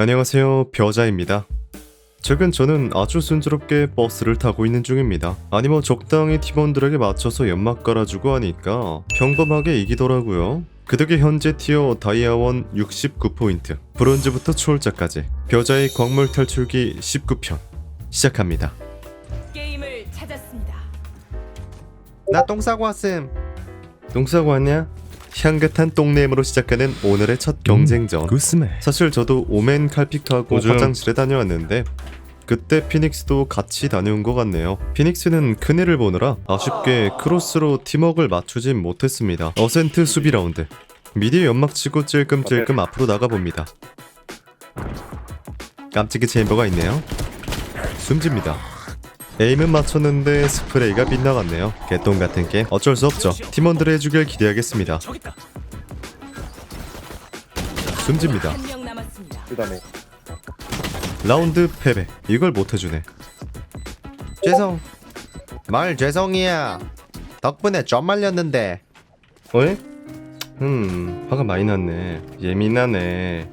안녕하세요. 벼자입니다. 최근 저는 아주 순조롭게 버스를 타고 있는 중입니다. 아니 뭐 적당히 팀원들에게 맞춰서 연막 깔아주고 하니까 평범하게 이기더라고요. 그 덕에 현재 티어 다이아원 69포인트 브론즈부터 초월자까지 벼자의 광물 탈출기 19편 시작합니다. 게임을 찾았습니다. 나 똥 싸고 왔음. 똥 싸고 왔냐? 향긋한 똥냄으로 시작하는 오늘의 첫 경쟁전 구스메 사실 저도 오멘 칼픽터하고 요즘- 화장실에 다녀왔는데 그때 피닉스도 같이 다녀온 것 같네요. 피닉스는 큰애를 보느라 아쉽게 크로스로 팀워크를 맞추진 못했습니다. 어센트 수비 라운드. 미디 연막 치고 찔끔찔끔 앞으로 나가봅니다. 깜찍이 체인버가 있네요. 숨집니다. 에임은 맞췄는데 스프레이가 빗나갔네요. 개똥 같은 게 어쩔 수 없죠. 팀원들의 해주길 기대하겠습니다. 숨집니다. 그다음에 라운드 패배 이걸 못 해주네 죄송 말 죄송이야 덕분에 좀 말렸는데 어이? 음 화가 많이 났네 예민하네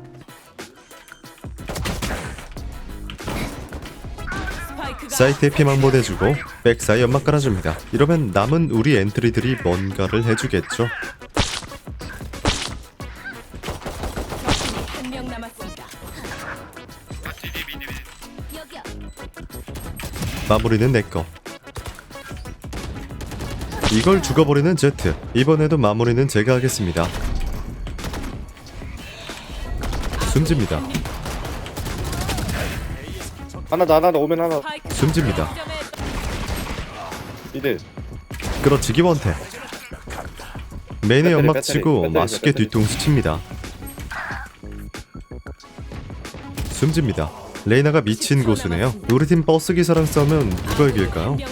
사이트에 피망 보내주고 백사이 연막 깔아줍니다. 이러면 남은 우리 엔트리들이 뭔가를 해주겠죠. 한명 남았습니다. 마무리는 내꺼 이걸 죽어버리는 제트. 이번에도 마무리는 제가 하겠습니다. 숨집니다 하나 더 하나 더 오면 하나 숨집니다. 이들. 원태. 메인의 배터리, 연막 배터리, 치고 배터리, 맛있게 배터리. 뒤통수 칩니다. 숨집니다. 레이나가 미친 고수네요. 우리 팀 버스 기사랑 싸우면 누가 이길까요? 한 명.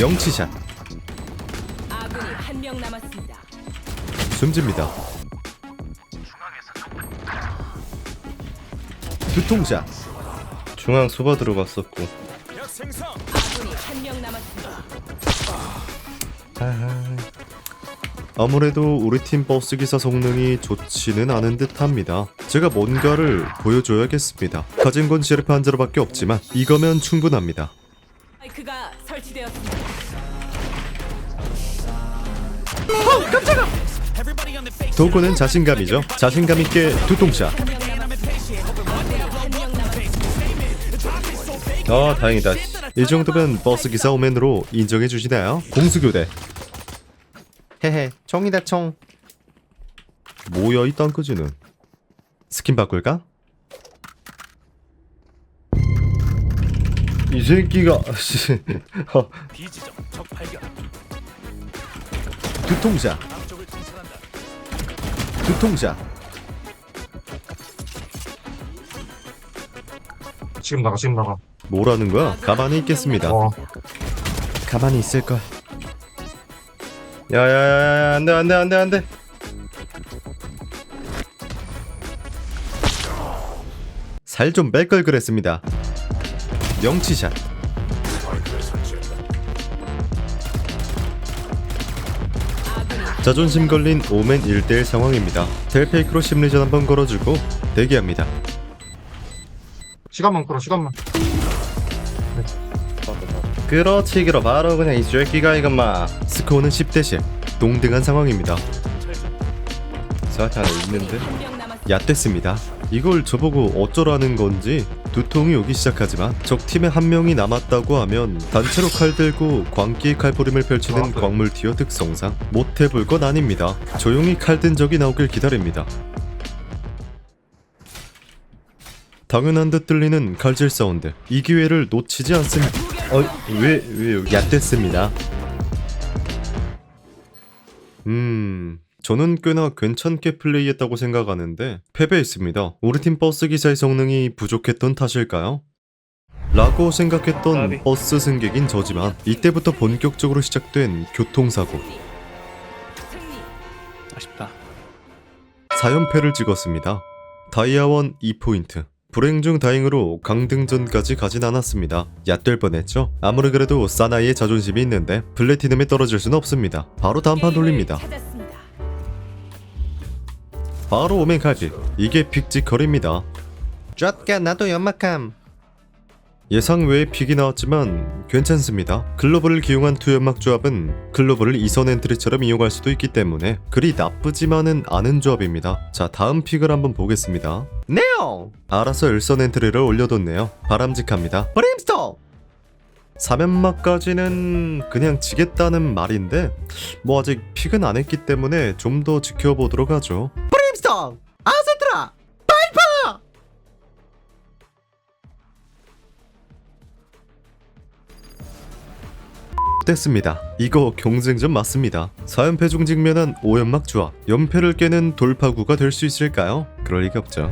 영치샷. 아군이 한 명 남았습니다. 숨집니다 두통샷 중앙 소바 들어갔었고. 아무래도 우리 팀 버스 기사 성능이 좋지는 않은 듯합니다. 제가 뭔가를 보여줘야겠습니다. 가진 건 시르프 한 자루밖에 없지만 이거면 충분합니다. 스파이크가 설치되었습니다. 도구는 자신감이죠. 자신감 있게 두통샷. 아 다행이다. 이 정도면 버스 기사 오맨으로 인정해 주시나요? 공수교대. 헤헤 총이다 총. 뭐야 이 땅끄지는. 스킨 바꿀까? 이 새끼가 두통샷. 두통샷. 지금 나가 지금 나가 뭐라는 거야? 가만히 있겠습니다. 어 가만히 있을 걸. 야야야야 안돼 안돼 안돼 안돼. 살 좀 뺄 걸 그랬습니다. 명치샷. 자존심 걸린 오맨 1대1 상황입니다. 델페이크로 심리전 한번 걸어주고 대기합니다. 시간만 끌어 시간만 그렇지 그러 바로 그냥 이 쥐끼가 이것마. 스코어는 10대10 동등한 상황입니다. 있는데 한명 남았습니다. 얕됐습니다. 이걸 저보고 어쩌라는 건지 두통이 오기 시작하지만 적 팀에 한 명이 남았다고 하면 단체로 칼 들고 광기의 칼부림을 펼치는 광물 티어 특성상 못 해볼 건 아닙니다. 조용히 칼 든 적이 나오길 기다립니다 당연한 듯 들리는 칼질 사운드 이 기회를 놓치지 않습니다 어, 왜, 왜, 여기 얕됐습니다. 음, 저는 꽤나 괜찮게 플레이했다고 생각하는데, 패배했습니다. 우리 팀 버스 기사의 성능이 부족했던 탓일까요? 라고 생각했던. 버스 승객인 저지만, 이때부터 본격적으로 시작된 교통사고. 아쉽다 4연패를 찍었습니다. 다이아원 2포인트. 불행 중 다행으로 강등전까지 가진 않았습니다. 얕될 뻔했죠? 아무리 그래도 사나이의 자존심이 있는데 플래티넘에 떨어질 수는 없습니다. 바로 다음 판 돌립니다. 찾았습니다. 바로 오멘 칼질 이게 픽지컬입니다 쫙가 나도 연막함 예상 외의 픽이 나왔지만 괜찮습니다. 글로벌을 기용한 투연막 조합은 글로벌을 이선 엔트리처럼 이용할 수도 있기 때문에 그리 나쁘지만은 않은 조합입니다. 자 다음 픽을 한번 보겠습니다. 네오! 알아서 일선 엔트리를 올려뒀네요. 바람직합니다. 브림스톤! 사면막까지는 그냥 지겠다는 말인데 뭐 아직 픽은 안 했기 때문에 좀 더 지켜보도록 하죠. 브림스톤! 아세 됐습니다. 이거 경쟁전 맞습니다. 4연패 중 직면한 5연막 조합. 연패를 깨는 돌파구가 될 수 있을까요? 그럴 리가 없죠.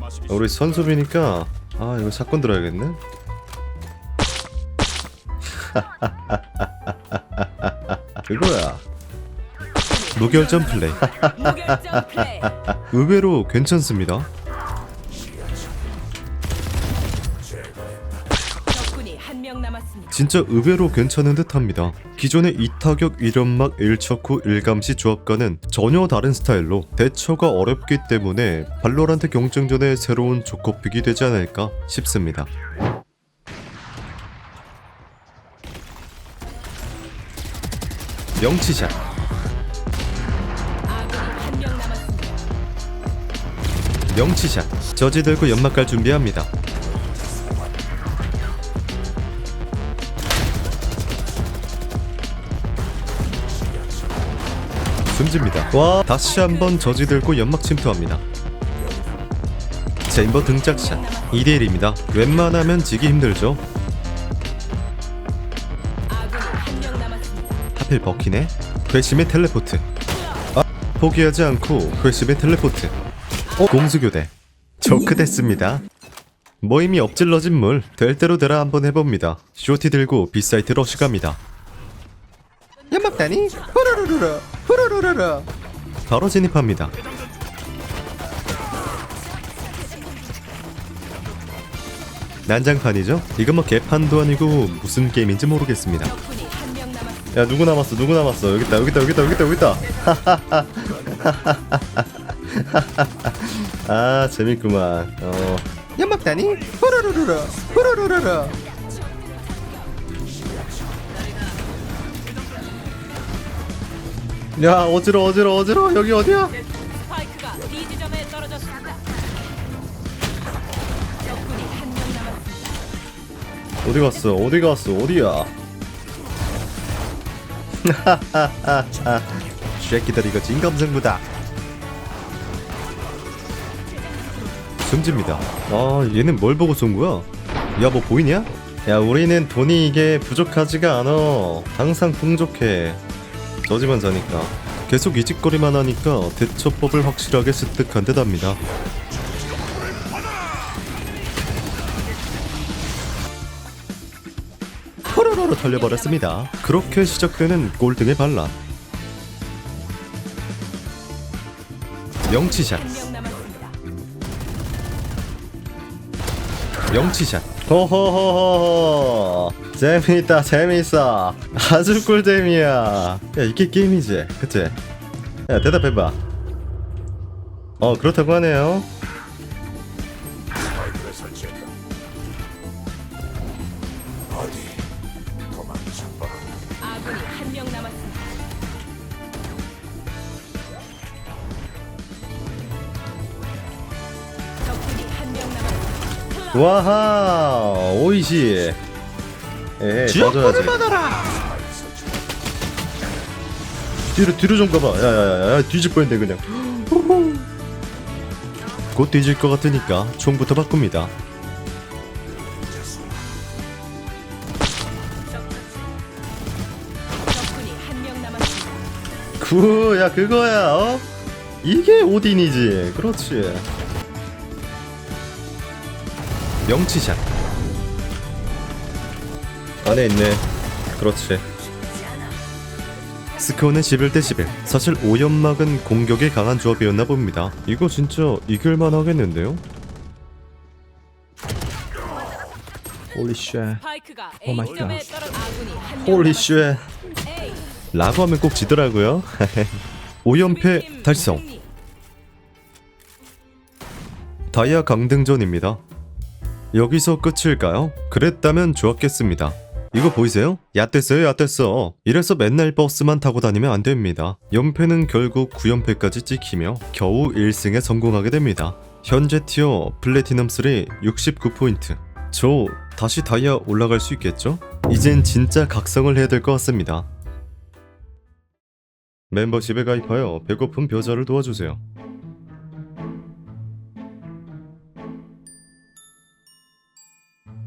마시기 우리 선수비니까 아 이거 사건 들어야겠네. 그거야. 무결점 플레이. 의외로 괜찮습니다. 진짜 의외로 괜찮은 듯합니다. 기존의 이타격 1연막 1척후 1감시 조합과는 전혀 다른 스타일로 대처가 어렵기 때문에 발로란트 경쟁전의 새로운 조커픽이 되지 않을까 싶습니다. 명치샷. 명치샷 저지 들고 연막 갈 준비합니다. 숨집니다. 와 다시 한번 저지 들고 연막 침투합니다. 체인버 등짝샷 2대1입니다. 웬만하면 지기 힘들죠. 하필 버키네. 회심의 텔레포트. 아, 포기하지 않고 회심의 텔레포트. 공수교대. 조크됐습니다. 모임이 엎질러진 물. 될 대로 되라 한번 해봅니다. 쇼티 들고 비사이트 러시 갑니다. 연막다니? 후루루루루 후루루루루 바로 진입합니다. 난장판이죠? 이건 뭐 개판도 아니고 무슨 게임인지 모르겠습니다. 야 누구 남았어 누구 남았어 여기 있다 여기 있다 여기 있다 여기 있다 여기 있다 아 재밌구만 어 연막다니 후루루루루 후루루루루 야 어지러 어지러 어지러 여기 어디야? 스파이크가 B 지점에 떨어졌습니다. 적군이 한 명 남았습니다. 어디 갔어? 어디 갔어? 어디야? 쉐끼들 이거 진검승부다. 승지입니다. 아 얘는 뭘 보고 쏜 거야? 야 뭐 보이냐? 야 우리는 돈이 이게 부족하지가 않아. 항상 풍족해 저지만 자니까 계속 이직거리만 하니까 대처법을 확실하게 습득한 듯합니다 호로로로 털려버렸습니다. 그렇게 시작되는 꼴등의 반란. 명치샷. 명치샷. 호호호호호. 재미있다, 재미있어. 아주 꿀잼이야. 야, 이게 게임이지, 그치? 야, 대답해봐. 어, 그렇다고 하네요. 와하, 오이시. 에이, 꺼져야지. 뒤로 뒤로 좀 가봐. 야야야야 뒤질 뻔했네 그냥. 곧 뒤질 것 같으니까 총부터 바꿉니다. 적군이 한 명 남았습니다. 구야 그거야 어? 이게 오딘이지. 그렇지. 명치샷. 안에 있네. 그렇지. 스코어는 11 대 11. 사실 오연막은 공격에 강한 조합이었나 봅니다. 이거 진짜 이길만 하겠는데요? 홀리 쉣. 스파이크가 오 A 마이 지점에 갓. 떨어 아군이 한명 홀리 남았습니다. 쉣. A '라고 하면 꼭 지더라고요. 5연패 수비팀 달성. 다이아 강등전입니다. 여기서 끝일까요? 그랬다면 좋았겠습니다. 이거 보이세요? 얕댔어요 얕댔어. 이래서 맨날 버스만 타고 다니면 안 됩니다. 연패는 결국 9연패까지 찍히며 겨우 1승에 성공하게 됩니다. 현재 티어 플래티넘 3 69포인트. 저 다시 다이아 올라갈 수 있겠죠? 이젠 진짜 각성을 해야 될 것 같습니다. 멤버십에 가입하여 배고픈 벼자를 도와주세요.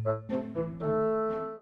Bye.